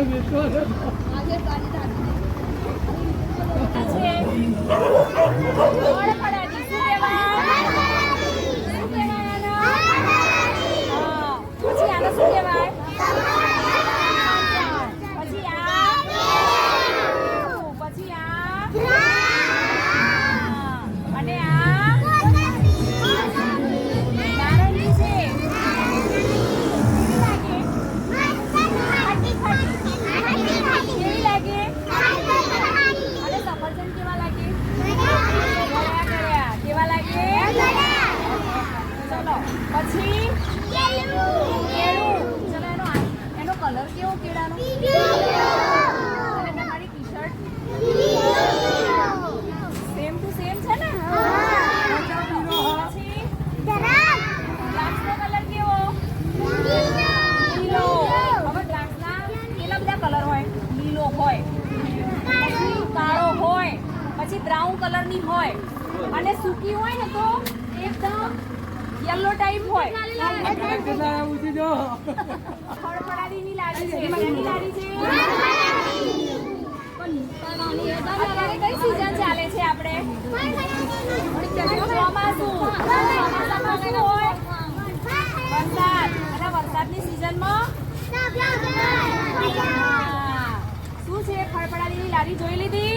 আছে પછી? કેળું. ચલો એનો એનો કલર કેવો કેળાનો? અને તમારી ટી-શર્ટ સેમ ટુ સેમ છે ને પછી દ્રાક્ષનો કલર કેવો લીલો હવે દ્રાક્ષના કેટલા બધા કલર હોય લીલો હોય પછી કાળો હોય પછી બ્રાઉન કલરની હોય અને સૂકી હોય ને તો એકદમ યલો ટાઈપ હોય. લાડી છે. શેની લાડી છે. અત્યારે કઈ સીઝન ચાલે છે આપણે? ચોમાસું. ચોમાસામાં હોય. વરસાદ. અને વરસાદની સિઝનમાં શું છે? ખડપડાની લારી જોઈ લીધી?